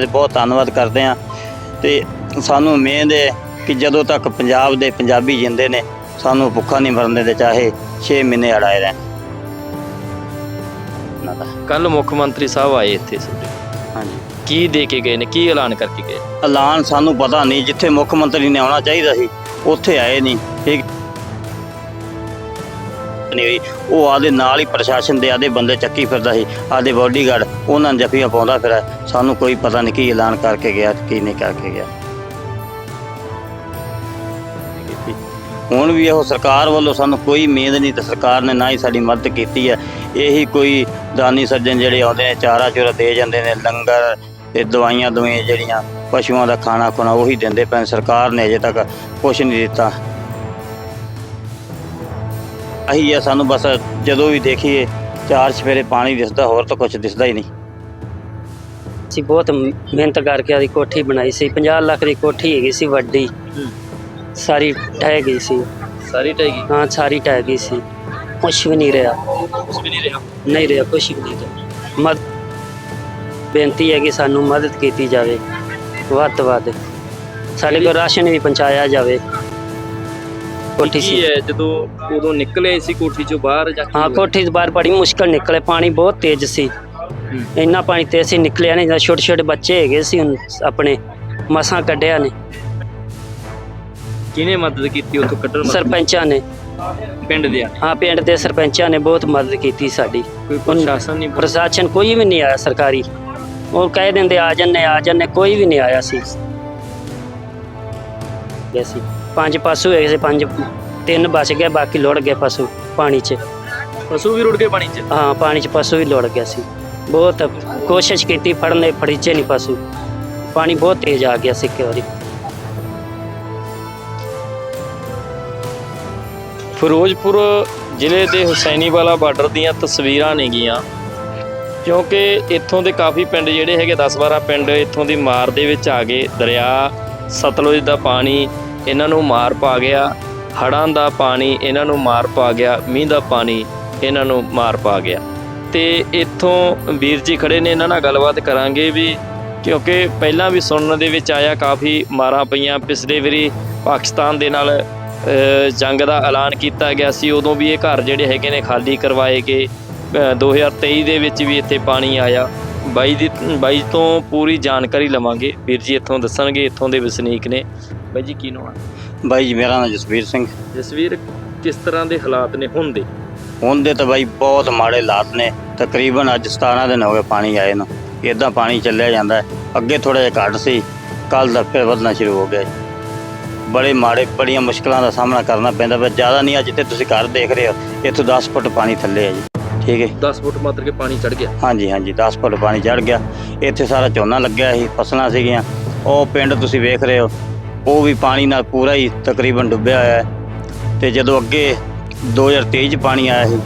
ਤੇ ਬਹੁਤ ਧੰਨਵਾਦ ਕਰਦੇ ਆ ਤੇ ਸਾਨੂੰ ਉਮੀਦ ਹੈ ਕਿ ਜਦੋਂ ਤੱਕ ਪੰਜਾਬ ਦੇ ਪੰਜਾਬੀ ਜਿੰਦੇ ਨੇ ਸਾਨੂੰ ਭੁੱਖਾ ਨਹੀਂ ਮਰਨ ਦੇ ਚਾਹੇ 6 ਮਹੀਨੇ ਅੜਾਏ ਰਹਿਣ। ਕੱਲ ਮੁੱਖ ਮੰਤਰੀ ਸਾਹਿਬ ਆਏ ਇੱਥੇ ਸਾਡੇ। ਹਾਂਜੀ। ਕੀ ਦੇ ਕੇ ਗਏ ਨੇ? ਕੀ ਐਲਾਨ ਕਰਕੇ ਗਏ? ਐਲਾਨ ਸਾਨੂੰ ਪਤਾ ਨਹੀਂ ਜਿੱਥੇ ਮੁੱਖ ਮੰਤਰੀ ਨੇ ਆਉਣਾ ਚਾਹੀਦਾ ਸੀ ਉੱਥੇ ਆਏ ਨਹੀਂ। ਠੀਕ ਨਹੀਂ ਹੋਈ। ਉਹ ਆਦੇ ਨਾਲ ਹੀ ਪ੍ਰਸ਼ਾਸਨ ਦੇ ਆਦੇ ਬੰਦੇ ਚੱਕੀ ਫਿਰਦਾ ਸੀ। ਆਦੇ ਬਾਡੀਗਾਰਡ ਉਹਨਾਂ ਨੂੰ ਜੱਫੀਆਂ ਪਾਉਂਦਾ ਫਿਰਿਆ। ਸਾਨੂੰ ਕੋਈ ਪਤਾ ਨਹੀਂ ਕੀ ਐਲਾਨ ਕਰਕੇ ਗਿਆ ਕੀ ਨਹੀਂ ਕਰਕੇ ਗਿਆ। ਹੁਣ ਵੀ ਇਹੋ ਸਰਕਾਰ ਵੱਲੋਂ ਸਾਨੂੰ ਕੋਈ ਉਮੀਦ ਨਹੀਂ ਤੇ ਸਰਕਾਰ ਨੇ ਨਾ ਹੀ ਸਾਡੀ ਮਦਦ ਕੀਤੀ ਹੈ। ਇਹੀ ਕੋਈ ਦਾਨੀ ਸੱਜਣ ਜਿਹੜੇ ਆਉਂਦੇ ਨੇ, ਚਾਰਾ ਚੂਰਾ ਦੇ ਜਾਂਦੇ ਨੇ, ਲੰਗਰ ਤੇ ਦਵਾਈਆਂ ਦਵਾਈਆਂ ਜਿਹੜੀਆਂ ਪਸ਼ੂਆਂ ਦਾ ਖਾਣਾ ਖੁਣਾ ਉਹੀ ਦਿੰਦੇ ਪਏ ਸਰਕਾਰ ਨੇ ਅਜੇ ਤੱਕ ਕੁਝ ਨਹੀਂ ਦਿੱਤਾ। ਅਹੀ ਹੈ ਸਾਨੂੰ ਬਸ ਜਦੋਂ ਵੀ ਦੇਖੀਏ ਚਾਰ ਸਵੇਰੇ ਪਾਣੀ ਦਿਸਦਾ ਹੋਰ ਤਾਂ ਕੁਝ ਦਿਸਦਾ ਹੀ ਨਹੀਂ। ਅਸੀਂ ਬਹੁਤ ਮਿਹਨਤ ਕਰਕੇ ਆਦੀ ਕੋਠੀ ਬਣਾਈ ਸੀ 50 ਲੱਖ ਦੀ ਕੋਠੀ ਹੈਗੀ ਸੀ ਵੱਡੀ। ਸਾਰੀ ਢਹਿ ਗਈ ਸੀ। ਸਾਰੀ ਟੈਗੀ ਹਾਂ ਸਾਰੀ ਢਹਿ ਗਈ ਸੀ। ਕੁਛ ਵੀ ਨਹੀਂ ਰਿਹਾ। ਕੁਝ ਵੀ ਨਹੀਂ ਰਿਹਾ? ਨਹੀਂ ਰਿਹਾ ਕੁਛ ਵੀ ਨਹੀਂ ਰਿਹਾ। ਮਦ ਬੇਨਤੀ ਹੈ ਕਿ ਸਾਨੂੰ ਮਦਦ ਕੀਤੀ ਜਾਵੇ। ਵੱਧ ਤੋਂ ਵੱਧ। ਸਾਡੇ ਕੋਲ ਰਾਸ਼ਨ ਵੀ ਪਹੁੰਚਾਇਆ ਜਾਵੇ। ਕੋਠੀ ਸੀ। ਹੈ ਜਦੋਂ ਉਦੋਂ ਨਿਕਲੇ ਸੀ ਕੋਠੀ ਚੋਂ ਬਾਹਰ ਜਾ ਹਾਂ ਕੋਠੀ ਤੋਂ ਬਾਹਰ ਬੜੀ ਮੁਸ਼ਕਲ ਨਿਕਲੇ ਪਾਣੀ ਬਹੁਤ ਤੇਜ਼ ਸੀ। ਇੰਨਾ ਪਾਣੀ ਤੇਜ਼ ਸੀ ਨਿਕਲਿਆ ਨਹੀਂ ਛੋਟੇ ਛੋਟੇ ਬੱਚੇ ਹੈਗੇ ਸੀ ਆਪਣੇ ਮਸਾਂ ਕੱਢਿਆ ਨੇ। ਕਿਹਨੇ ਮਦਦ ਕੀਤੀ ਉੱਥੋਂ ਕੱਢਣ? ਸਰਪੰਚਾਂ ਨੇ। ਪਿੰਡ ਦੇ ਹਾਂ ਪਿੰਡ ਦੇ ਸਰਪੰਚਾਂ ਨੇ ਬਹੁਤ ਮਦਦ ਕੀਤੀ ਸਾਡੀ। ਕੋਈ ਪ੍ਰਸ਼ਾਸਨ ਨਹੀਂ? ਪ੍ਰਸ਼ਾਸਨ ਕੋਈ ਵੀ ਨਹੀਂ ਆਇਆ ਸਰਕਾਰੀ। ਉਹ ਕਹਿ ਦਿੰਦੇ ਆ ਜੰਨੇ ਆ ਜੰਨੇ ਕੋਈ ਵੀ ਨਹੀਂ ਆਇਆ ਸੀ। ਸੀ ਪੰਜ ਪਸ਼ੂ ਹੈਗੇ ਸੀ ਪੰਜ ਤਿੰਨ ਬਚ ਗਏ ਬਾਕੀ ਲੁੜ ਗਏ ਪਸ਼ੂ ਪਾਣੀ 'ਚ। ਪਸ਼ੂ ਵੀ ਰੁੜ ਗਏ ਪਾਣੀ 'ਚ? ਹਾਂ ਪਾਣੀ 'ਚ ਪਸ਼ੂ ਵੀ ਲੁੜ ਗਿਆ ਸੀ। ਬਹੁਤ ਕੋਸ਼ਿਸ਼ ਕੀਤੀ ਫੜਨ ਦੇ ਫੜੀਚੇ ਨਹੀਂ ਪਸ਼ੂ। ਪਾਣੀ ਬਹੁਤ ਤੇਜ਼ ਆ ਗਿਆ ਸੀ ਇੱਕ ਵਾਰੀ। ਫਿਰੋਜ਼ਪੁਰ ਜ਼ਿਲ੍ਹੇ ਦੇ ਹੁਸੈਨੀਵਾਲਾ ਬਾਰਡਰ ਦੀਆਂ ਤਸਵੀਰਾਂ ਨੇਗੀਆਂ ਕਿਉਂਕਿ ਇੱਥੋਂ ਦੇ ਕਾਫੀ ਪਿੰਡ ਜਿਹੜੇ ਹੈਗੇ 10-12 ਪਿੰਡ ਇੱਥੋਂ ਦੀ ਮਾਰ ਦੇ ਵਿੱਚ ਆ ਗਏ। ਦਰਿਆ ਸਤਲੁਜ ਦਾ ਪਾਣੀ ਇਹਨਾਂ ਨੂੰ ਮਾਰ ਪਾ ਗਿਆ। ਹੜ੍ਹਾਂ ਦਾ ਪਾਣੀ ਇਹਨਾਂ ਨੂੰ ਮਾਰ ਪਾ ਗਿਆ ਮੀਂਹ ਦਾ ਪਾਣੀ ਇਹਨਾਂ ਨੂੰ ਮਾਰ ਪਾ ਗਿਆ। ਤੇ ਇੱਥੋਂ ਵੀਰ ਜੀ ਖੜੇ ਨੇ ਇਹਨਾਂ ਨਾਲ ਗੱਲਬਾਤ ਕਰਾਂਗੇ ਵੀ ਕਿਉਂਕਿ ਪਹਿਲਾਂ ਵੀ ਸੁਣਨ ਦੇ ਵਿੱਚ ਆਇਆ ਕਾਫੀ ਮਾਰਾਂ ਪਈਆਂ। ਪਿਛਲੇ ਵਾਰੀ ਪਾਕਿਸਤਾਨ ਦੇ ਨਾਲ ਜੰਗ ਦਾ ਐਲਾਨ ਕੀਤਾ ਗਿਆ ਸੀ। ਉਦੋਂ ਵੀ ਇਹ ਘਰ ਜਿਹੜੇ ਹੈਗੇ ਨੇ ਖਾਲੀ ਕਰਵਾਏ ਗਏ। ਅ, 2023 ਦੇ ਵਿੱਚ ਵੀ ਇੱਥੇ ਪਾਣੀ ਆਇਆ। ਬਾਈ ਦੀ ਬਾਈ ਤੋਂ ਪੂਰੀ ਜਾਣਕਾਰੀ ਲਵਾਂਗੇ। ਵੀਰ ਜੀ ਇੱਥੋਂ ਦੱਸਣਗੇ ਇੱਥੋਂ ਦੇ ਵਸਨੀਕ ਨੇ। ਬਾਈ ਜੀ ਕੀ ਨਾਮ ਬਾਈ ਜੀ ਮੇਰਾ ਨਾਮ ਜਸਵੀਰ ਸਿੰਘ। ਜਸਵੀਰ ਕਿਸ ਤਰ੍ਹਾਂ ਦੇ ਹਾਲਾਤ ਨੇ ਹੁਣ ਦੇ? ਹੁਣ ਦੇ ਤਾਂ ਬਾਈ ਬਹੁਤ ਮਾੜੇ ਹਾਲਾਤ ਨੇ। ਤਕਰੀਬਨ ਅੱਜ 17 ਦਿਨ ਹੋ ਗਏ ਪਾਣੀ ਆਏ ਨੂੰ। ਇਦਾਂ ਪਾਣੀ ਚੱਲਿਆ ਜਾਂਦਾ। ਅੱਗੇ ਥੋੜਾ ਜਿਹਾ ਘੱਟ ਸੀ। ਕੱਲ ਦਾ ਫਿਰ ਵਧਣਾ ਸ਼ੁਰੂ ਹੋ ਗਿਆ। ਬੜੇ ਮਾੜੇ ਬੜੀਆਂ ਮੁਸ਼ਕਲਾਂ ਦਾ ਸਾਹਮਣਾ ਕਰਨਾ ਪੈਂਦਾ ਪਰ ਜ਼ਿਆਦਾ ਨਹੀਂ ਆ ਜਿੱਥੇ ਤੁਸੀਂ ਘਰ ਦੇਖ ਰਹੇ ਹੋ। ਇੱਥੋਂ 10 ਫੁੱਟ ਪਾਣੀ ਥੱਲੇ ਹੈ ਜੀ। ਠੀਕ ਹੈ 10 ਫੁੱਟ ਮਾਤਰ ਕੇ ਪਾਣੀ ਚੜ ਗਿਆ? ਹਾਂਜੀ ਹਾਂਜੀ 10 ਫੁੱਟ ਪਾਣੀ ਚੜ ਗਿਆ। ਇੱਥੇ ਸਾਰਾ ਝੋਨਾ ਲੱਗਿਆ ਸੀ ਫਸਲਾਂ ਸੀਗੀਆਂ। ਉਹ ਪਿੰਡ ਤੁਸੀਂ ਵੇਖ ਰਹੇ ਹੋ। ਉਹ ਵੀ ਪਾਣੀ ਨਾਲ ਪੂਰਾ ਹੀ ਤਕਰੀਬਨ ਡੁੱਬਿਆ ਹੋਇਆ ਹੈ। ਤੇ ਜਦੋਂ ਅੱਗੇ 2023 ਚ ਪਾਣੀ ਆਇਆ ਸੀ,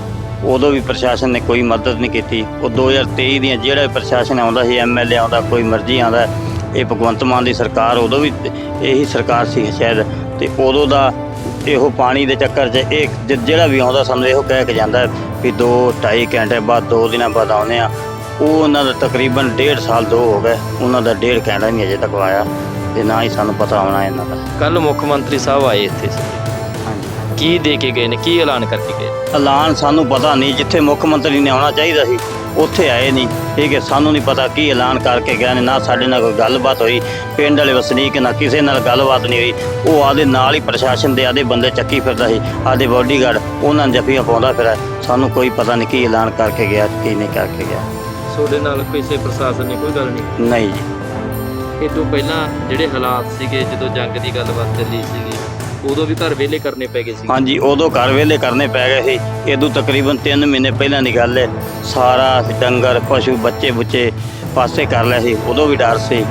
ਉਦੋਂ ਵੀ ਪ੍ਰਸ਼ਾਸਨ ਨੇ ਕੋਈ ਮਦਦ ਨਹੀਂ ਕੀਤੀ। ਉਹ 2023 ਦੀਆਂ ਜਿਹੜਾ ਪ੍ਰਸ਼ਾਸਨ ਆਉਂਦਾ ਸੀ ਐਮਐਲਏ ਆਉਂਦਾ, ਕੋਈ ਮਰਜ਼ੀ ਆਉਂਦਾ, ਇਹ ਭਗਵੰਤ ਮਾਨ ਦੀ ਸਰਕਾਰ ਉਦੋਂ ਵੀ ਇਹੀ ਸਰਕਾਰ ਸੀ ਸ਼ਾਇਦ। ਤੇ ਉਦੋਂ ਦਾ ਇਹੋ ਪਾਣੀ ਦੇ ਚੱਕਰ 'ਚ ਇਹ ਜਿਹੜਾ ਵੀ ਆਉਂਦਾ ਸਾਨੂੰ ਇਹੋ ਕਹਿ ਕੇ ਜਾਂਦਾ ਵੀ 2 2.5 ਘੰਟੇ ਬਾਅਦ 2 ਦਿਨਾਂ ਬਾਅਦ ਆਉਂਦੇ ਆ ਉਹ ਉਹਨਾਂ ਦਾ ਤਕਰੀਬਨ 1.5 ਸਾਲ ਦੋ ਹੋ ਗਏ। ਉਹਨਾਂ ਦਾ 1.5 ਘੰਟਾ ਨਹੀਂ ਅਜੇ ਤੱਕ ਆਇਆ। ਤੇ ਨਾ ਹੀ ਸਾਨੂੰ ਪਤਾ ਹੋਣਾ ਇਹਨਾਂ ਦਾ। ਕੱਲ ਮੁੱਖ ਮੰਤਰੀ ਸਾਹਿਬ ਆਏ ਇੱਥੇ ਹਾਂਜੀ। ਕੀ ਦੇ ਕੇ ਗਏ ਨੇ? ਕੀ ਐਲਾਨ ਕਰਕੇ ਗਏ ਐਲਾਨ ਸਾਨੂੰ ਪਤਾ ਨਹੀਂ ਜਿੱਥੇ ਮੁੱਖ ਮੰਤਰੀ ਨੇ ਆਉਣਾ ਚਾਹੀਦਾ ਸੀ ਉੱਥੇ ਆਏ ਨਹੀਂ। ਠੀਕ ਹੈ ਸਾਨੂੰ ਨਹੀਂ ਪਤਾ ਕੀ ਐਲਾਨ ਕਰਕੇ ਗਏ ਨੇ ਨਾ ਸਾਡੇ ਨਾਲ ਕੋਈ ਗੱਲਬਾਤ ਹੋਈ ਪਿੰਡ ਵਾਲੇ ਵਸਨੀਕ ਨਾਲ ਕਿਸੇ ਨਾਲ ਗੱਲਬਾਤ ਨਹੀਂ ਹੋਈ। ਉਹ ਆਦੇ ਨਾਲ ਹੀ ਪ੍ਰਸ਼ਾਸਨ ਦੇ ਆਦੇ ਬੰਦੇ ਚੱਕੀ ਫਿਰਦਾ ਸੀ ਆਦੇ ਬਾਡੀਗਾਰਡ ਉਹਨਾਂ ਨੂੰ ਜੱਫੀਆਂ ਪਾਉਂਦਾ ਫਿਰਿਆ। ਸਾਨੂੰ ਕੋਈ ਪਤਾ ਨਹੀਂ ਕੀ ਐਲਾਨ ਕਰਕੇ ਗਿਆ ਕੀ ਨਹੀਂ ਕਰਕੇ ਗਿਆ। ਤੁਹਾਡੇ ਨਾਲ ਕਿਸੇ ਪ੍ਰਸ਼ਾਸਨ ਨੇ ਕੋਈ ਗੱਲ ਨਹੀਂ ਨਹੀਂ ਜੀ। ਇਹ ਤੋਂ ਪਹਿਲਾਂ ਜਿਹੜੇ ਹਾਲਾਤ ਸੀਗੇ, ਜਦੋਂ ਜੰਗ ਦੀ ਗੱਲਬਾਤ ਚੱਲੀ ਸੀਗੀ, ਉਦੋਂ ਵੀ ਘਰ ਵਿਹਲੇ ਕਰਨੇ ਪੈ ਗਏ ਸੀ ਹਾਂਜੀ, ਉਦੋਂ ਘਰ ਵਿਹਲੇ ਕਰਨੇ ਪੈ ਗਏ ਸੀ। ਇਦੋਂ ਤਕਰੀਬਨ 3 ਮਹੀਨੇ ਪਹਿਲਾਂ ਦੀ ਗੱਲ ਹੈ। ਸਾਰਾ ਡੰਗਰ, ਪਸ਼ੂ, ਬੱਚੇ ਬੁੱਚੇ ਪਾਸੇ ਕਰ ਲਏ ਸੀ। ਉਦੋਂ ਵੀ ਡਰ ਸੀ।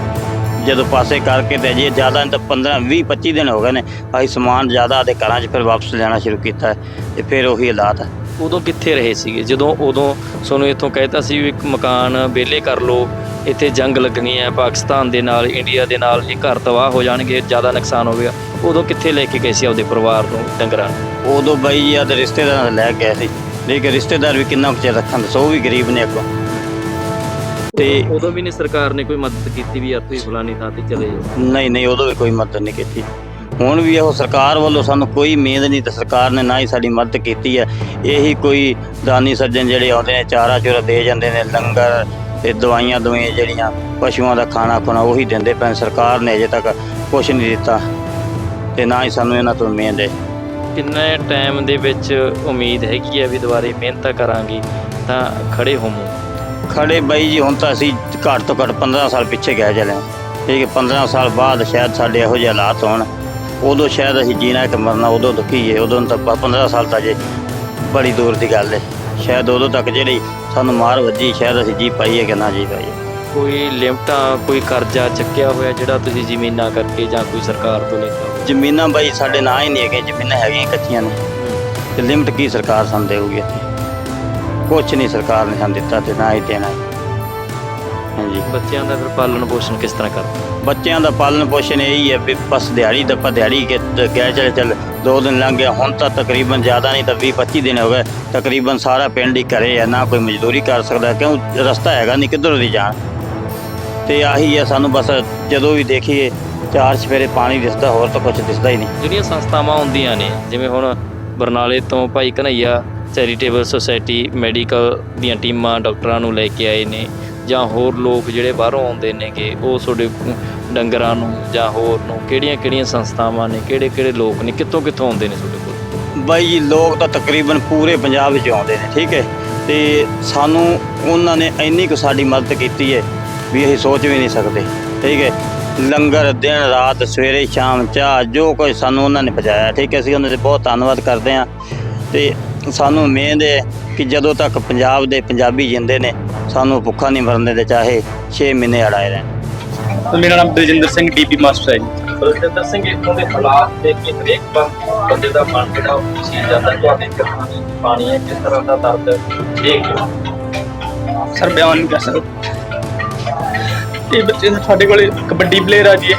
ਜਦੋਂ ਪਾਸੇ ਕਰਕੇ ਤੇ ਜੇ ਜ਼ਿਆਦਾ ਨਹੀਂ ਤਾਂ 15 20 25 ਦਿਨ ਹੋ ਗਏ ਨੇ। ਅਸੀਂ ਸਮਾਨ ਜ਼ਿਆਦਾ ਦੇ ਘਰਾਂ 'ਚ ਫਿਰ ਵਾਪਸ ਲੈਣਾ ਸ਼ੁਰੂ ਕੀਤਾ ਹੈ। ਤੇ ਫਿਰ ਉਹੀ ਹਾਲਾਤ ਹੈ। ਉਦੋਂ ਕਿੱਥੇ ਰਹੇ ਸੀਗੇ? ਜਦੋਂ ਉਦੋਂ ਤੁਹਾਨੂੰ ਇੱਥੋਂ ਕਹਿਤਾ ਸੀ ਵੀ ਇੱਕ ਮਕਾਨ ਵਿਹਲੇ ਕਰ ਲਓ ਇੱਥੇ ਜੰਗ ਲੱਗਣੀ ਹੈ ਪਾਕਿਸਤਾਨ ਦੇ ਨਾਲ ਇੰਡੀਆ ਦੇ ਨਾਲ ਇਹ ਘਰ ਤਬਾਹ ਹੋ ਜਾਣਗੇ ਜ਼ਿਆਦਾ ਨੁਕਸਾਨ ਹੋਵੇਗਾ। ਉਦੋਂ ਕਿੱਥੇ ਲੈ ਕੇ ਗਏ ਸੀ ਆਪਦੇ ਪਰਿਵਾਰ ਨੂੰ ਡੰਗਰਾਂ ਨੂੰ? ਉਦੋਂ ਬਾਈ ਜੀ ਆਦੇ ਰਿਸ਼ਤੇਦਾਰਾਂ ਲੈ ਕੇ ਗਏ ਸੀ। ਲੇਕਿਨ ਰਿਸ਼ਤੇਦਾਰ ਵੀ ਕਿੰਨਾ ਕੁ ਚਿਰ ਰੱਖਣ ਦੱਸੋ ਉਹ ਵੀ ਗਰੀਬ ਨੇ ਅੱਗੋਂ। ਤੇ ਉਦੋਂ ਵੀ ਨਹੀਂ ਸਰਕਾਰ ਨੇ ਕੋਈ ਮਦਦ ਕੀਤੀ ਵੀ ਯਾਰ ਤੁਸੀਂ ਫਲਾਨੀ ਥਾਂ ਤੇ ਚਲੇ ਜਾਓ। ਨਹੀਂ ਨਹੀਂ ਉਦੋਂ ਵੀ ਕੋਈ ਮਦਦ ਨਹੀਂ ਕੀਤੀ। ਹੁਣ ਵੀ ਇਹੋ ਸਰਕਾਰ ਵੱਲੋਂ ਸਾਨੂੰ ਕੋਈ ਉਮੀਦ ਨਹੀਂ ਤੇ ਸਰਕਾਰ ਨੇ ਨਾ ਹੀ ਸਾਡੀ ਮਦਦ ਕੀਤੀ ਹੈ। ਇਹੀ ਕੋਈ ਦਾਨੀ ਸੱਜਣ ਜਿਹੜੇ ਆਉਂਦੇ ਨੇ ਚਾਰਾ ਚੁਰਾ ਦੇ ਜਾਂਦੇ ਨੇ ਲੰਗਰ ਤੇ ਦਵਾਈਆਂ ਦਵਾਈਆਂ ਜਿਹੜੀਆਂ ਪਸ਼ੂਆਂ ਦਾ ਖਾਣਾ ਖੁਣਾ ਉਹੀ ਦਿੰਦੇ ਪੈਣ ਸਰਕਾਰ ਨੇ ਅਜੇ ਤੱਕ ਕੁਝ ਨਹੀਂ ਦਿੱਤਾ ਤੇ ਨਾ ਹੀ ਸਾਨੂੰ ਇਹਨਾਂ ਤੋਂ ਉਮੀਦ ਹੈ। ਕਿੰਨੇ ਟਾਈਮ ਦੇ ਵਿੱਚ ਉਮੀਦ ਹੈਗੀ ਹੈ ਵੀ ਦੁਬਾਰੇ ਮਿਹਨਤ ਕਰਾਂਗੇ ਤਾਂ ਖੜੇ ਹੋਵੋ? ਖੜੇ ਬਾਈ ਜੀ ਹੁਣ ਤਾਂ ਅਸੀਂ ਘੱਟ ਤੋਂ ਘੱਟ 15 ਸਾਲ ਪਿੱਛੇ ਗਏ ਹਾਂ। ਠੀਕ ਹੈ 15 ਸਾਲ ਬਾਅਦ ਸ਼ਾਇਦ ਸਾਡੇ ਇਹੋ ਜਿਹੇ ਹਾਲਾਤ ਹੋਣ। ਉਦੋਂ ਸ਼ਾਇਦ ਅਸੀਂ ਜੀਣਾ ਕਿ ਮਰਨਾ ਉਦੋਂ ਦੁਖੀਏ ਉਦੋਂ ਤਾਂ ਪ- 15 ਸਾਲ ਤਾਂ ਜੇ। ਬੜੀ ਦੂਰ ਦੀ ਗੱਲ ਹੈ ਸ਼ਾਇਦ ਉਦੋਂ ਤੱਕ ਜਿਹੜੀ ਸਾਨੂੰ ਮਾਰ ਵੱਜੀ ਸ਼ਾਇਦ ਅਸੀਂ ਜੀ ਪਾਈਏ ਕਿ ਨਾ ਜੀ ਪਾਈਏ। ਕੋਈ ਲਿਮਟਾਂ ਕੋਈ ਕਰਜ਼ਾ ਚੱਕਿਆ ਹੋਇਆ ਜਿਹੜਾ ਤੁਸੀਂ ਜ਼ਮੀਨਾਂ ਕਰਕੇ ਜਾਂ ਕੋਈ ਸਰਕਾਰ ਤੋਂ ਲੈਤਾ ਹੋਵੇ? ਜ਼ਮੀਨਾਂ ਬਾਈ ਸਾਡੇ ਨਾਂ ਹੀ ਨਹੀਂ ਹੈਗੇ ਜ਼ਮੀਨਾਂ ਹੈਗੀਆਂ ਕੱਚੀਆਂ ਨੇ। ਤੇ ਲਿਮਟ ਕੀ ਸਰਕਾਰ ਸਾਨੂੰ ਦੇਊਗੀ? ਕੁਛ ਨਹੀਂ ਸਰਕਾਰ ਨੇ ਸਾਨੂੰ ਦਿੱਤਾ ਤੇ ਨਾ ਹੀ ਦੇਣਾ। ਹੈ। ਹਾਂਜੀ। ਬੱਚਿਆਂ ਦਾ ਫਿਰ ਪਾਲਣ ਪੋਸ਼ਣ ਕਿਸ ਤਰ੍ਹਾਂ ਕਰਦੇ? ਬੱਚਿਆਂ ਦਾ ਪਾਲਣ ਪੋਸ਼ਣ ਇਹੀ ਹੈ ਵੀ ਬਸ ਦਿਹਾੜੀ ਦੱਪਾ ਦਿਹਾੜੀ ਕੇ ਗਏ ਚਲੇ ਚੱਲ ਦੋ ਦਿਨ ਲੰਘ ਗਿਆ ਹੁਣ ਤਾਂ ਤਕਰੀਬਨ ਜ਼ਿਆਦਾ ਨਹੀਂ ਤਾਂ 20 25 ਦਿਨ ਹੋ ਗਏ ਤਕਰੀਬਨ ਸਾਰਾ ਪਿੰਡ ਹੀ ਘਰੇ ਹੈ ਨਾ ਕੋਈ ਮਜ਼ਦੂਰੀ ਕਰ ਸਕਦਾ ਕਿਉਂ ਰਸਤਾ ਹੈਗਾ ਨਹੀਂ ਕਿੱਧਰ ਦੀ ਜਾਣ? ਤੇ ਆਹੀ ਹੈ ਸਾਨੂੰ ਬਸ ਜਦੋਂ ਵੀ ਦੇਖੀਏ ਚਾਰ ਚਫੇਰੇ ਪਾਣੀ ਦਿਸਦਾ ਹੋਰ ਤਾਂ ਕੁਝ ਦਿਸਦਾ ਹੀ ਨਹੀਂ। ਜਿਹੜੀਆਂ ਸੰਸਥਾਵਾਂ ਹੁੰਦੀਆਂ ਨੇ ਜਿਵੇਂ ਹੁਣ ਬਰਨਾਲੇ ਤੋਂ ਭਾਈ ਕਨਈਆ ਚੈਰੀਟੇਬਲ ਸੁਸਾਇਟੀ ਮੈਡੀਕਲ ਦੀਆਂ ਟੀਮਾਂ ਡਾਕਟਰਾਂ ਨੂੰ ਲੈ ਕੇ ਆਏ ਨੇ ਜਾਂ ਹੋਰ ਲੋਕ ਜਿਹੜੇ ਬਾਹਰੋਂ ਆਉਂਦੇ ਨੇਗੇ ਉਹ ਤੁਹਾਡੇ ਡੰਗਰਾਂ ਨੂੰ ਜਾਂ ਹੋਰ ਨੂੰ ਕਿਹੜੀਆਂ ਕਿਹੜੀਆਂ ਸੰਸਥਾਵਾਂ ਨੇ, ਕਿਹੜੇ ਕਿਹੜੇ ਲੋਕ ਨੇ, ਕਿੱਥੋਂ ਕਿੱਥੋਂ ਆਉਂਦੇ ਨੇ ਤੁਹਾਡੇ ਕੋਲ? ਬਾਈ ਜੀ, ਲੋਕ ਤਾਂ ਤਕਰੀਬਨ ਪੂਰੇ ਪੰਜਾਬ ਵਿੱਚ ਆਉਂਦੇ ਨੇ, ਠੀਕ ਹੈ। ਤੇ ਸਾਨੂੰ ਉਹਨਾਂ ਨੇ ਇੰਨੀ ਕੁ ਸਾਡੀ ਮਦਦ ਕੀਤੀ ਹੈ ਵੀ ਅਸੀਂ ਸੋਚ ਵੀ ਨਹੀਂ ਸਕਦੇ, ਠੀਕ ਹੈ। ਲੰਗਰ ਦਿਨ ਰਾਤ ਸਵੇਰੇ ਸ਼ਾਮ ਚਾਹ ਜੋ ਕੁਝ ਸਾਨੂੰ ਉਹਨਾਂ ਨੇ ਪਹੁੰਚਾਇਆ, ਠੀਕ ਹੈ। ਅਸੀਂ ਉਹਨਾਂ ਦੇ ਬਹੁਤ ਧੰਨਵਾਦ ਕਰਦੇ ਹਾਂ। ਤੇ ਸਾਨੂੰ ਉਮੀਦ ਹੈ ਕਿ ਜਦੋਂ ਤੱਕ ਪੰਜਾਬ ਦੇ ਪੰਜਾਬੀ ਜਿੰਦੇ ਨੇ ਸਾਨੂੰ ਭੁੱਖਾ ਨਹੀਂ ਮਰਨ ਦੇ ਚਾਹੇ 6 ਮਹੀਨੇ ਅੜਾਏ ਰਹਿਣ। ਮੇਰਾ ਨਾਮ ਦਲਜਿੰਦਰ ਸਿੰਘ ਡੀਪੀ ਮਾਸਟਰ ਹੈ ਜੀ। ਸਿੰਘ ਇੱਥੋਂ ਦੇ ਹਾਲਾਤ ਦੇਖ ਕੇ ਹਰੇਕ ਬੰਦੇ ਦਾ ਮਨ ਜਿਹੜਾ ਉਹ ਸੀ ਜਾਂਦਾ ਤੁਹਾਡੇ ਕਹਾਣੀ ਪਾਣੀ ਹੈ ਕਿਸ ਤਰ੍ਹਾਂ ਦਾ ਦਰਦ ਦੇਖ ਕੇ। ਸਰ ਬਿਆਨ ਨਹੀਂ ਕਰ ਸਕਦਾ। ਇਹ ਬੱਚੇ ਸਾਡੇ ਕੋਲੇ ਕਬੱਡੀ ਪਲੇਅਰ ਆ ਜੀ।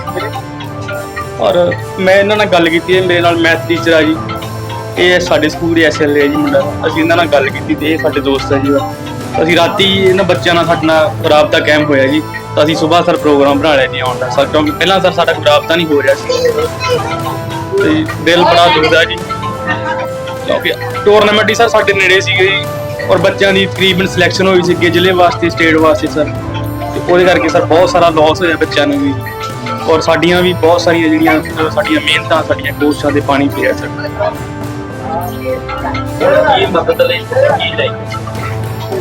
ਔਰ ਮੈਂ ਇਹਨਾਂ ਨਾਲ ਗੱਲ ਕੀਤੀ ਹੈ ਮੇਰੇ ਨਾਲ ਮੈਥ ਟੀਚਰ ਆ ਜੀ। ਇਹ ਸਾਡੇ ਸਕੂਲ ਦੇ ਐਸਐਲ ਹੈ ਜੀ ਮੁੰਡਾ, ਅਸੀਂ ਇਹਨਾਂ ਨਾਲ ਗੱਲ ਕੀਤੀ ਤੇ ਇਹ ਸਾਡੇ ਦੋਸਤ ਹੈ ਜੀ ਅਸੀਂ ਰਾਤੀ ਇਹਨਾਂ ਬੱਚਿਆਂ ਨਾਲ ਸਾਡੇ ਨਾਲ ਰਾਬਤਾ ਕੈਂਪ ਹੋਇਆ ਜੀ, ਤਾਂ ਅਸੀਂ ਸਵੇਰ ਸਰ ਪ੍ਰੋਗਰਾਮ ਬਣਾ ਲਿਆ ਜੀ ਆਉਣ ਦਾ। ਸਰ, ਕਿਉਂਕਿ ਪਹਿਲਾਂ ਸਰ ਸਾਡਾ ਕੋਈ ਰਾਬਤਾ ਨਹੀਂ ਹੋ ਰਿਹਾ ਸੀ। ਤੇ ਦਿਲ ਬੜਾ ਦੁਖਦਾ ਜੀ। ਕਿਉਂਕਿ ਟੂਰਨਾਮੈਂਟ ਹੀ ਸਰ ਸਾਡੇ ਨੇੜੇ ਸੀਗੇ ਜੀ, ਔਰ ਬੱਚਿਆਂ ਦੀ ਤਕਰੀਬਨ ਸਿਲੈਕਸ਼ਨ ਹੋਈ ਸੀ ਅੱਗੇ ਜ਼ਿਲ੍ਹੇ ਵਾਸਤੇ ਸਟੇਟ ਵਾਸਤੇ ਸਰ। ਤੇ ਉਹਦੇ ਕਰਕੇ ਸਰ ਬਹੁਤ ਸਾਰਾ ਲਾਸ ਹੋਇਆ ਬੱਚਿਆਂ ਨੂੰ ਵੀ। ਔਰ ਸਾਡੀਆਂ ਵੀ ਬਹੁਤ ਸਾਰੀਆਂ ਜਿਹੜੀਆਂ, ਸਾਡੀਆਂ ਮਿਹਨਤਾਂ, ਸਾਡੀਆਂ ਕੋਸ਼ਿਸ਼ਾਂ ਦੇ ਪਾਣੀ ਪਿਆ ਸਰ। ਕੀ ਮਦਦ ਲਈ ਕੀ ਲਈ?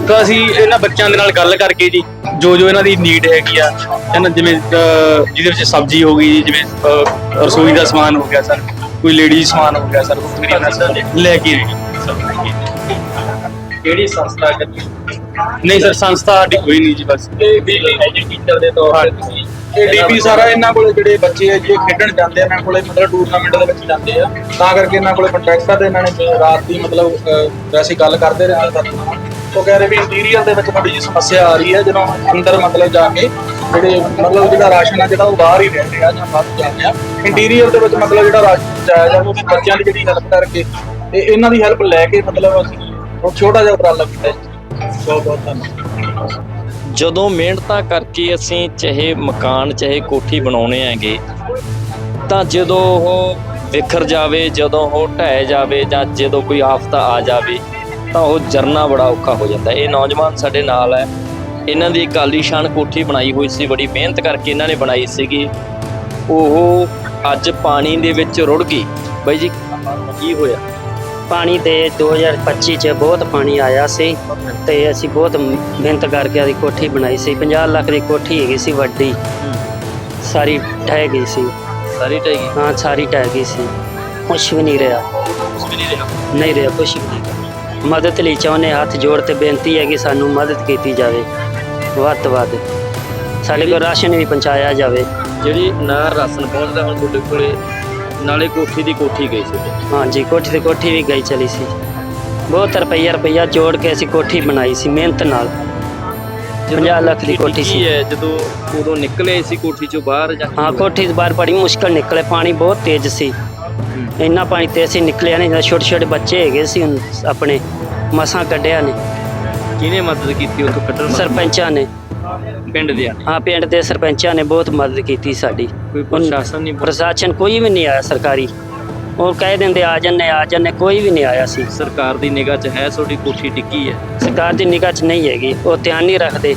ਤਾਂ ਅਸੀਂ ਇਹਨਾਂ ਬੱਚਿਆਂ ਦੇ ਨਾਲ ਗੱਲ ਕਰਕੇ ਜੀ ਜੋ ਜੋ ਇਹਨਾਂ ਦੀ ਨੀਡ ਹੈਗੀ ਆ ਇਹਨਾਂ ਜਿਵੇਂ ਅਹ, ਜਿਹਦੇ ਵਿੱਚ ਸਬਜ਼ੀ ਹੋ ਗਈ ਜਿਵੇਂ ਅਹ, ਰਸੋਈ ਦਾ ਸਮਾਨ ਹੋ ਗਿਆ ਸਰ ਕੋਈ ਲੇਡੀਜ਼ ਸਮਾਨ ਹੋ ਗਿਆ ਸਰ ਉਹ ਤਕਰੀਬਨ ਸਰ ਲੈ ਕੇ ਆਏ। ਜੀ। ਕਿਹੜੀ ਸੰਸਥਾ ਕਰੀ ਨਹੀਂ ਸਰ ਸੰਸਥਾ ਸਾਡੀ ਕੋਈ ਨਹੀਂ ਜੀ ਬਸ। ਇਹ ਵੀ ਟੀਚਰ ਦੇ ਤੌਰ ਤੇ ਤੁਸੀਂ ਇਹ ਡੀਪੀ ਸਾਰਾ ਇਹਨਾਂ ਕੋਲੇ ਜਿਹੜੇ ਬੱਚੇ ਆ ਜੀ ਖੇਡਣ ਜਾਂਦੇ ਆ ਇਹਨਾਂ ਕੋਲੇ ਮਤਲਬ ਟੂਰਨਾਮੈਂਟ ਦੇ ਵਿੱਚ ਜਾਂਦੇ ਆ। ਤਾਂ ਕਰਕੇ ਇਹਨਾਂ ਕੋਲੇ ਕੰਟੈਕਟ ਆ ਤੇ ਇਹਨਾਂ ਨੇ ਰਾਤ ਦੀ ਮਤਲਬ ਅਹ, ਵੈਸੇ ਗੱਲ ਕਰਦੇ ਰਹੇ ਸਾਡੇ ਨਾਲ ਉਹ ਕਹਿ ਰਹੇ ਵੀ ਇੰਟੀਰੀਅਰ ਦੇ ਵਿੱਚ ਥੋੜੀ ਜਿਹੀ ਸਮੱਸਿਆ ਆ ਰਹੀ ਹੈ ਜਦੋਂ ਅੰਦਰ ਮਤਲਬ ਜਾ ਕੇ ਜਿਹੜੇ ਮਤਲਬ ਜਿਹੜਾ ਰਾਸ਼ਨ ਆ ਜਿਹੜਾ ਉਹ ਬਾਹਰ ਹੀ ਰਹਿ ਰਿਹਾ ਜਾਂ ਬਾਹਰ ਜਾਂਦੇ ਆ। ਇੰਟੀਰੀਅਰ ਦੇ ਵਿੱਚ ਮਤਲਬ ਜਿਹੜਾ ਰਾਸ਼ਨ ਪਹੁੰਚਾਇਆ ਜਾਵੇ ਉਹਦੇ ਬੱਚਿਆਂ ਦੀ ਜਿਹੜੀ ਹੈਲਪ ਕਰਕੇ ਤੇ ਇਹਨਾਂ ਦੀ ਹੈਲਪ ਲੈ ਕੇ ਮਤਲਬ ਅਸੀਂ ਉਹ ਛੋਟਾ ਜਿਹਾ ਉਪਰਾਲਾ ਕੀਤਾ ਜੀ। ਬਹੁਤ ਬਹੁਤ ਧੰਨਵਾਦ। ਜਦੋਂ ਮਿਹਨਤਾਂ ਕਰਕੇ ਅਸੀਂ ਚਾਹੇ ਮਕਾਨ, ਚਾਹੇ ਕੋਠੀ ਬਣਾਉਣੇ ਹੈਗੇ, ਤਾਂ ਜਦੋਂ ਉਹ ਵਿਖਰ ਜਾਵੇ, ਜਦੋਂ ਉਹ ਢਹਿ ਜਾਵੇ ਜਾਂ ਜਦੋਂ ਕੋਈ ਆਫਤ ਆ ਜਾਵੇ, ਤਾਂ ਉਹ ਜਰਨਾ ਬੜਾ ਔਖਾ ਹੋ ਜਾਂਦਾ। ਇਹ ਨੌਜਵਾਨ ਸਾਡੇ ਨਾਲ ਹੈ। ਇਹਨਾਂ ਦੀ ਇੱਕ ਆਲੀਸ਼ਾਨ ਕੋਠੀ ਬਣਾਈ ਹੋਈ ਸੀ, ਬੜੀ ਮਿਹਨਤ ਕਰਕੇ ਇਹਨਾਂ ਨੇ ਬਣਾਈ ਸੀਗੀ। ਉਹ ਅੱਜ ਪਾਣੀ ਦੇ ਵਿੱਚ ਰੁੜ ਗਈ। ਬਾਈ ਜੀ, ਕੀ ਹੋਇਆ? ਪਾਣੀ ਤੇ 2025 ਚ ਬਹੁਤ ਪਾਣੀ ਆਇਆ ਸੀ ਤੇ ਅਸੀਂ ਬਹੁਤ ਮਿਹਨਤ ਕਰਕੇ ਆਦੀ ਕੋਠੀ ਬਣਾਈ ਸੀ। 50 ਲੱਖ ਦੀ ਕੋਠੀ ਹੈਗੀ ਸੀ ਵੱਡੀ। ਸਾਰੀ ਢਹਿ ਗਈ ਸੀ। ਸਾਰੀ ਢਹਿ ਗਈ? ਹਾਂ ਸਾਰੀ ਢਹਿ ਗਈ ਸੀ। ਕੁਛ ਵੀ ਨਹੀਂ ਰਿਹਾ। ਕੁਝ ਵੀ ਨਹੀਂ ਰਿਹਾ। ਨਹੀਂ ਰਿਹਾ ਕੁਛ ਵੀ ਨਹੀਂ ਮਦਦ ਲਈ ਚਾਹੁੰਦੇ ਹੱਥ ਜੋੜ ਤੇ ਬੇਨਤੀ ਹੈ ਕਿ ਸਾਨੂੰ ਮਦਦ ਕੀਤੀ ਜਾਵੇ। ਵੱਧ ਤੋਂ ਵੱਧ। ਸਾਡੇ ਕੋਲ ਰਾਸ਼ਨ ਵੀ ਪਹੁੰਚਾਇਆ ਜਾਵੇ। ਜਿਹੜੀ ਨਾ ਰਾਸ਼ਨ ਪਹੁੰਚਦਾ ਹੁਣ ਤੁਹਾਡੇ ਕੋਲੇ ਨਾਲੇ ਕੋਠੀ ਦੀ ਕੋਠੀ ਗਈ ਸੀ। ਹਾਂਜੀ ਕੋਠੀ ਤੇ ਕੋਠੀ ਵੀ ਗਈ ਚਲੀ ਸੀ। ਬਹੁਤ ਰੁਪਈਆ ਰੁਪਈਆ ਜੋੜ ਕੇ ਅਸੀਂ ਕੋਠੀ ਬਣਾਈ ਸੀ ਮਿਹਨਤ ਨਾਲ। 50 ਲੱਖ ਦੀ ਕੋਠੀ ਸੀ। ਹੈ? ਜਦੋਂ ਉਦੋਂ ਨਿਕਲੇ ਸੀ ਕੋਠੀ ਚੋਂ ਬਾਹਰ ਜਾਂ ਹਾਂ ਕੋਠੀ ਤੋਂ ਬਾਹਰ ਬੜੀ ਮੁਸ਼ਕਲ ਨਿਕਲੇ ਪਾਣੀ ਬਹੁਤ ਤੇਜ਼ ਸੀ। ਇੰਨਾ ਪਾਣੀ ਤੇ ਅਸੀਂ ਨਿਕਲਿਆ ਨਹੀਂ ਛੋਟੇ ਛੋਟੇ ਬੱਚੇ ਹੈਗੇ ਸੀ ਆਪਣੇ ਮਸਾਂ ਕੱਢਿਆ ਨੇ ਕਿਹਨੇ ਮਦਦ ਕੀਤੀ ਉੱਥੋਂ ਕੱਢਣ? ਸਰਪੰਚਾਂ ਨੇ। ਪਿੰਡ ਦੇ ਹਾਂ ਪਿੰਡ ਦੇ ਸਰਪੰਚਾਂ ਨੇ ਬਹੁਤ ਮਦਦ ਕੀਤੀ ਸਾਡੀ। ਕੋਈ ਪ੍ਰਸ਼ਾਸਨ ਨਹੀਂ ਪ੍ਰਸ਼ਾਸਨ ਕੋਈ ਵੀ ਨਹੀਂ ਆਇਆ ਸਰਕਾਰੀ। ਉਹ ਕਹਿ ਦਿੰਦੇ ਆ ਜੰਨੇ ਆ ਜੰਨੇ ਕੋਈ ਵੀ ਨਹੀਂ ਆਇਆ ਸੀ। ਸਰਕਾਰ ਦੀ ਨਿਗਾਹ 'ਚ ਹੈ ਤੁਹਾਡੀ ਕੋਠੀ ਡਿੱਗੀ ਹੈ? ਸਰਕਾਰ ਦੀ ਨਿਗਾਹ 'ਚ ਨਹੀਂ ਹੈਗੀ। ਉਹ ਧਿਆਨ ਨਹੀਂ ਰੱਖਦੇ।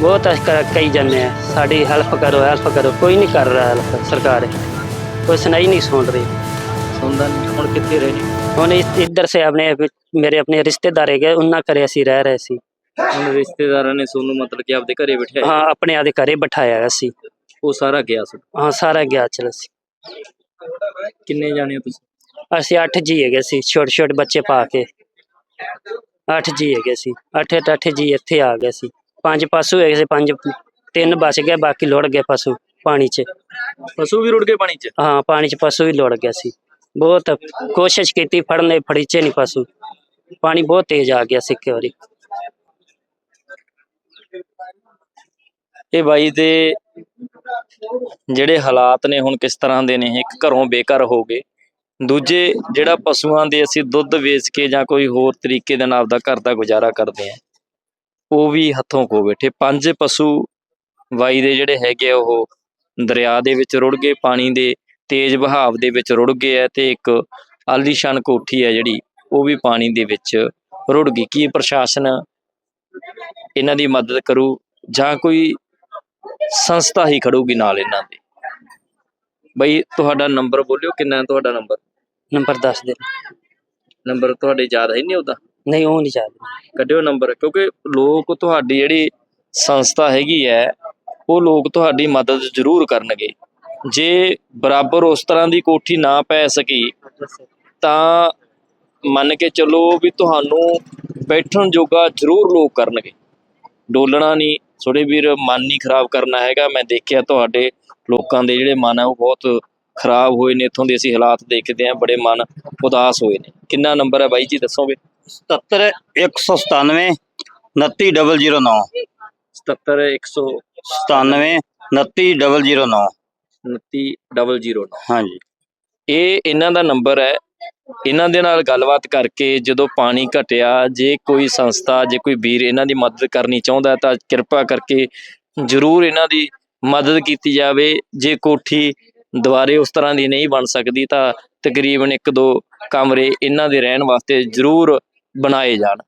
ਬਹੁਤ ਅਸ਼ਕਰ ਕਈ ਜੰਨੇ ਆ ਸਾਡੀ ਹੈਲਪ ਕਰੋ ਹੈਲਪ ਕਰੋ। ਕੋਈ ਨਹੀਂ ਕਰ ਰਿਹਾ ਹੈਲਪ ਸਰਕਾਰ। ਕੋਈ ਸੁਣਾਈ ਨਹੀਂ ਸੁਣ ਰਹੀ। ਸੁਣਦਾ ਨਹੀਂ। ਹੁਣ ਕਿੱਥੇ ਰਹਿ? ਹੁਣ ਇੱਧਰ ਸੇ ਆਪਣੇ ਮੇਰੇ ਆਪਣੇ ਰਿਸ਼ਤੇਦਾਰ ਹੈਗੇ ਉਹਨਾਂ ਘਰੇ ਅਸੀਂ ਰਹਿ ਰਹੇ ਸੀ। ਹੁਣ ਰਿਸ਼ਤੇਦਾਰਾਂ ਨੇ ਤੁਹਾਨੂੰ ਮਤਲਬ ਕਿ ਆਪਦੇ ਘਰੇ ਬਿਠਾਇਆ ਹਾਂ ਆਪਣੇ ਆਦੇ ਘਰੇ ਬਿਠਾਇਆ ਸੀ। ਉਹ ਸਾਰਾ ਗਿਆ ਸੀ? ਹਾਂ ਸਾਰਾ ਗਿਆ ਚਲ ਸੀ। ਕਿੰਨੇ ਜਾਣੇ ਹੋ ਤੁਸੀਂ? ਅਸੀਂ 8 ਜੀ ਹੈਗੇ ਸੀ ਛੋਟੇ ਛੋਟੇ ਬੱਚੇ ਪਾ ਕੇ। 8 ਜੀ ਹੈਗੇ ਸੀ 8 ਅੱਠ ਜੀ ਇੱਥੇ ਆ ਗਏ ਸੀ। ਪੰਜ ਪਸ਼ੂ ਹੈਗੇ ਸੀ ਪੰਜ ਤਿੰਨ ਬਚ ਗਏ ਬਾਕੀ ਲੁੜ ਗਏ ਪਸ਼ੂ ਪਾਣੀ 'ਚ। ਪਸ਼ੂ ਵੀ ਰੁੜ ਗਏ ਪਾਣੀ 'ਚ? ਹਾਂ ਪਾਣੀ 'ਚ ਪਸ਼ੂ ਵੀ ਲੁੜ ਗਿਆ ਸੀ। ਬਹੁਤ ਕੋਸ਼ਿਸ਼ ਕੀਤੀ ਫੜਨ ਫੜੀਚੇ ਨਹੀਂ ਪਸ਼ੂ। ਪਾਣੀ ਬਹੁਤ ਤੇਜ਼ ਆ ਗਿਆ ਸੀ ਇੱਕ ਵਾਰੀ। ਇਹ ਬਾਈ ਦੇ ਜਿਹੜੇ ਹਾਲਾਤ ਨੇ ਹੁਣ ਕਿਸ ਤਰ੍ਹਾਂ ਦੇ ਨੇ, ਇੱਕ ਘਰੋਂ ਬੇਘਰ ਹੋ ਗਏ। ਦੂਜੇ ਜਿਹੜਾ ਪਸ਼ੂਆਂ ਦੇ ਅਸੀਂ ਦੁੱਧ ਵੇਚ ਕੇ ਜਾਂ ਕੋਈ ਹੋਰ ਤਰੀਕੇ ਦੇ ਨਾਲ ਆਪਦਾ ਘਰ ਦਾ ਗੁਜ਼ਾਰਾ ਕਰਦੇ ਆ ਉਹ ਵੀ ਹੱਥੋਂ ਖੋ ਬੈਠੇ। ਪੰਜ ਪਸ਼ੂ ਬਾਈ ਦੇ ਜਿਹੜੇ ਹੈਗੇ ਆ, ਉਹ ਦਰਿਆ ਦੇ ਵਿੱਚ ਰੁੜ ਗਏ, ਪਾਣੀ ਦੇ ਤੇਜ਼ ਬਹਾਵ ਦੇ ਵਿੱਚ ਰੁੜ ਗਏ ਹੈ ਤੇ ਇੱਕ ਆਲੀਸ਼ਾਨ ਕੋਠੀ ਹੈ ਜਿਹੜੀ, ਉਹ ਵੀ ਪਾਣੀ ਦੇ ਵਿੱਚ ਰੁੜ ਗਈ। ਕੀ ਪ੍ਰਸ਼ਾਸਨ ਇਹਨਾਂ ਦੀ ਮਦਦ ਕਰੂ ਜਾਂ ਕੋਈ ਸੰਸਥਾ ਹੀ ਖੜੂਗੀ ਨਾਲ ਇਹਨਾਂ ਦੇ। ਬਈ ਤੁਹਾਡਾ ਨੰਬਰ ਬੋਲਿਓ ਕਿੰਨਾ ਹੈ ਤੁਹਾਡਾ ਨੰਬਰ? ਨੰਬਰ ਦੱਸ ਦੇ ਨੰਬਰ ਤੁਹਾਡੇ ਯਾਦ ਹੈ ਨਹੀਂ ਉਹਦਾ? ਨਹੀਂ ਉਹ ਨਹੀਂ ਚੱਲਦਾ ਕੱਢਿਓ ਨੰਬਰ ਕਿਉਂਕਿ ਲੋਕ ਤੁਹਾਡੀ ਜਿਹੜੀ ਸੰਸਥਾ ਹੈਗੀ ਹੈ ਉਹ ਲੋਕ ਤੁਹਾਡੀ ਮਦਦ ਜ਼ਰੂਰ ਕਰਨਗੇ। ਜੇ ਬਰਾਬਰ ਉਸ ਤਰ੍ਹਾਂ ਦੀ ਕੋਠੀ ਨਾ ਪੈ ਸਕੀ ਤਾਂ ਮੰਨ ਕੇ ਚੱਲੋ ਵੀ ਤੁਹਾਨੂੰ ਬੈਠਣ ਜੋਗਾ ਜ਼ਰੂਰ ਲੋਕ ਕਰਨਗੇ। ਡੋਲਣਾ ਨਹੀਂ ਥੋੜੇ ਵੀਰ ਮਨ ਨਹੀਂ ਖਰਾਬ ਕਰਨਾ ਹੈਗਾ। ਮੈਂ ਦੇਖਿਆ ਤੁਹਾਡੇ ਲੋਕਾਂ ਦੇ ਜਿਹੜੇ ਮਨ ਆ ਉਹ ਬਹੁਤ ਖਰਾਬ ਹੋਏ ਨੇ। ਇੱਥੋਂ ਦੇ ਅਸੀਂ ਹਾਲਾਤ ਦੇਖਦੇ ਆ ਬੜੇ ਮਨ ਉਦਾਸ ਹੋਏ ਨੇ। ਕਿੰਨਾ ਨੰਬਰ ਹੈ ਬਾਈ ਜੀ ਦੱਸੋਗੇ? 77 197 29009 77 100 97 29009 29009 ਹਾਂਜੀ। ਇਹ ਇਹਨਾਂ ਦਾ ਨੰਬਰ ਹੈ ਇਹਨਾਂ ਦੇ ਨਾਲ ਗੱਲਬਾਤ ਕਰਕੇ ਜਦੋਂ ਪਾਣੀ ਘਟਿਆ, ਜੇ ਕੋਈ ਸੰਸਥਾ, ਜੇ ਕੋਈ ਵੀਰ ਇਹਨਾਂ ਦੀ ਮਦਦ ਕਰਨੀ ਚਾਹੁੰਦਾ ਤਾਂ ਕਿਰਪਾ ਕਰਕੇ ਜ਼ਰੂਰ ਇਹਨਾਂ ਦੀ ਮਦਦ ਕੀਤੀ ਜਾਵੇ। ਜੇ ਕੋਠੀ ਦੁਬਾਰੇ ਉਸ ਤਰ੍ਹਾਂ ਦੀ ਨਹੀਂ ਬਣ ਸਕਦੀ ਤਾਂ ਤਕਰੀਬਨ ਇੱਕ ਦੋ ਕਮਰੇ ਇਹਨਾਂ ਦੇ ਰਹਿਣ ਵਾਸਤੇ ਜ਼ਰੂਰ ਬਣਾਏ ਜਾਣ।